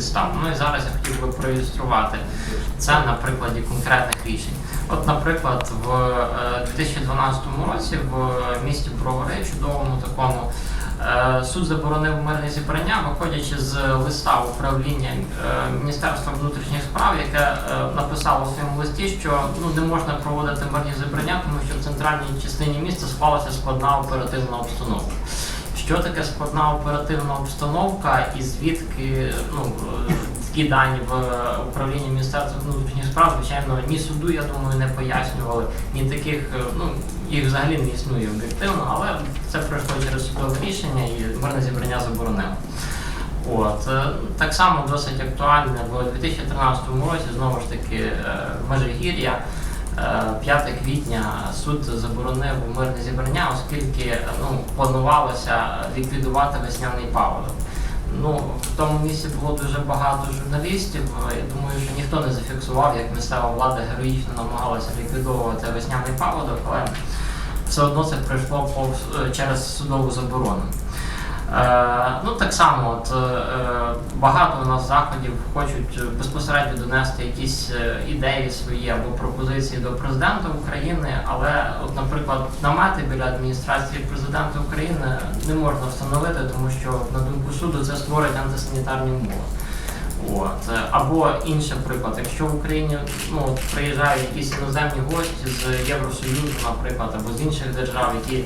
підстав. Ну і зараз я хотів би проілюструвати це на прикладі конкретних рішень. От, наприклад, в е, 2012 році в місті Бровари, чудовому такому, е, суд заборонив мирне зібрання, виходячи з листа управління е, Міністерства внутрішніх справ, яке е, написало в своєму листі, що ну не можна проводити мирні зібрання, тому що в центральній частині міста склалася складна оперативна обстановка. Що таке складна оперативна обстановка і звідки ну, такі дані в е, управлінні Міністерства внутрішніх справ, звичайно, ні суду, я думаю, не пояснювали, ні таких, е, ну їх взагалі не існує об'єктивно, але це пройшло через судове рішення і мирне зібрання заборонило. От е, так само досить актуальне в 2013 році знову ж таки Межигір'я. Е, 5 квітня суд заборонив мирне зібрання, оскільки е, ну, планувалося ліквідувати весняний паводок. Ну, в тому місці було дуже багато журналістів. е, Я думаю, що ніхто не зафіксував, як місцева влада героїчно намагалася ліквідовувати весняний паводок, але все одно це пройшло е, через судову заборону. Е, ну так само, от е, багато у нас заходів хочуть безпосередньо донести якісь е, ідеї свої або пропозиції до президента України, але, от, наприклад, намети біля адміністрації президента України не можна встановити, тому що на думку суду це створить антисанітарні умови. От. е, Або інший приклад, якщо в Україні ну, приїжджають якісь іноземні гості з Євросоюзу, наприклад, або з інших держав, які,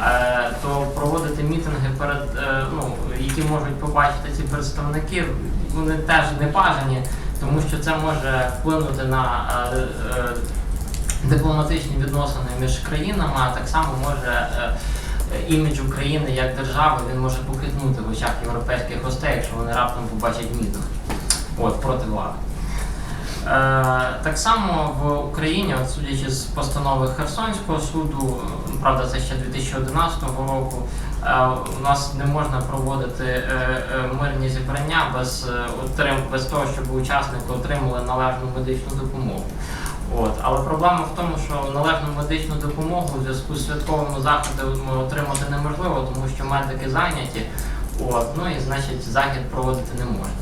е, то проводити мітинги перед е, ну, які можуть побачити ці представники, вони теж не бажані, тому що це може вплинути на е, е, дипломатичні відносини між країнами, а так само може. е, Імідж України як держави він може похитнути в очах європейських гостей, якщо вони раптом побачать мітинг от, проти влади. Е, так само в Україні, от, судячи з постанови Херсонського суду, правда, це ще 2011 року, е, у нас не можна проводити е, е, мирні зібрання без, е, без того, щоб учасники отримали належну медичну допомогу. От. Але проблема в тому, що належну медичну допомогу у зв'язку з святковими заходами отримати неможливо, тому що медики зайняті. От. Ну і значить захід проводити не можна.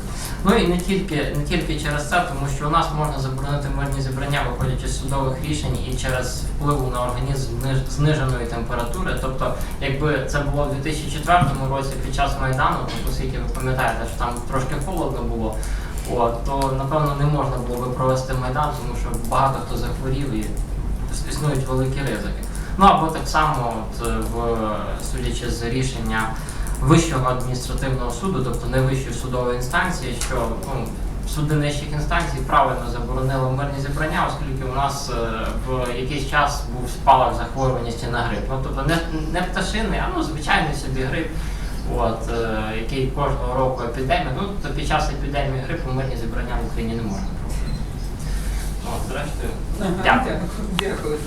Ну і не тільки, не тільки через це, тому що у нас можна заборонити мирні зібрання, виходячи з судових рішень і через впливу на організм зниженої температури. Тобто, якби це було в 2004 році під час Майдану, то оскільки ви пам'ятаєте, що там трошки холодно було, от, то напевно не можна було би провести Майдан, тому що багато хто захворів і існують великі ризики. Ну або так само, от, в, судячи з рішення Вищого адміністративного суду, тобто не вищої судової інстанції, що ну, суди нижчих інстанцій правильно заборонили мирні зібрання, оскільки у нас е, в якийсь час був спалах захворюваності на грип. Ну, тобто не, не пташиний, а ну, звичайний собі грип, от, е, який кожного року епідемія. Ну, то під час епідемії грипу мирні зібрання в Україні не можна проводити. От, зрештою, дякую. Дякую.